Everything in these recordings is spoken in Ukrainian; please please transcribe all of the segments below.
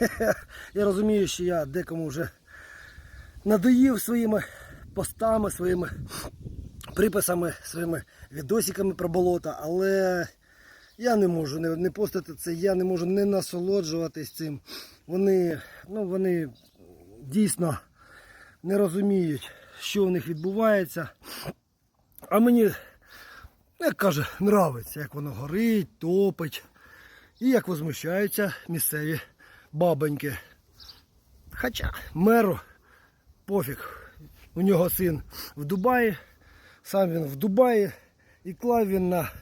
Я розумію, що я декому вже надоїв своїми постами, своїми приписами, своїми відосиками про болото, але я не можу не, не постити це, я не можу не насолоджуватись цим. Вони, ну, вони дійсно не розуміють, що в них відбувається. А мені, як каже, нравиться, як воно горить, топить. І як возмущаються місцеві бабоньки. Хоча меру пофіг. У нього син в Дубаї, сам він в Дубаї і клав він на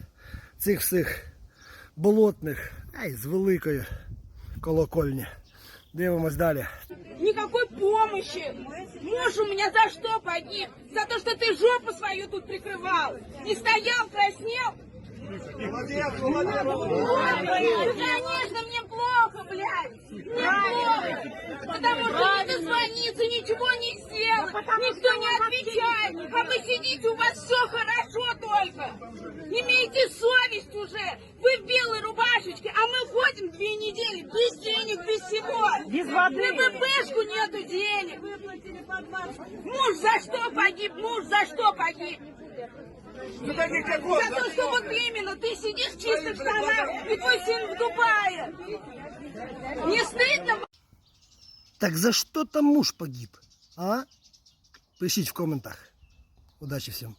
цих всіх болотних, ай, з великої колокольні. Дивимось далі. Никакой помощи. Муж у меня за что погиб? За то, что ты жопу свою тут прикрывал. Не стоял, краснел. Ну, конечно, мне плохо, блядь. Потому что не дозвониться, ничего не сделать. Никто не отвечает. А вы сидите, у вас все хорошо только. Имейте совесть уже. Вы в белой рубашечке, а мы ходим две недели без денег, без всего. Без воды. На БПшку нету денег. Муж за что погиб? Муж за что погиб? За то, что вот именно ты сидишь в чистых штанах, и твой сын в Дубае. Не стыдно Так за что там муж погиб? А? Пишите в комментах. Удачи всім.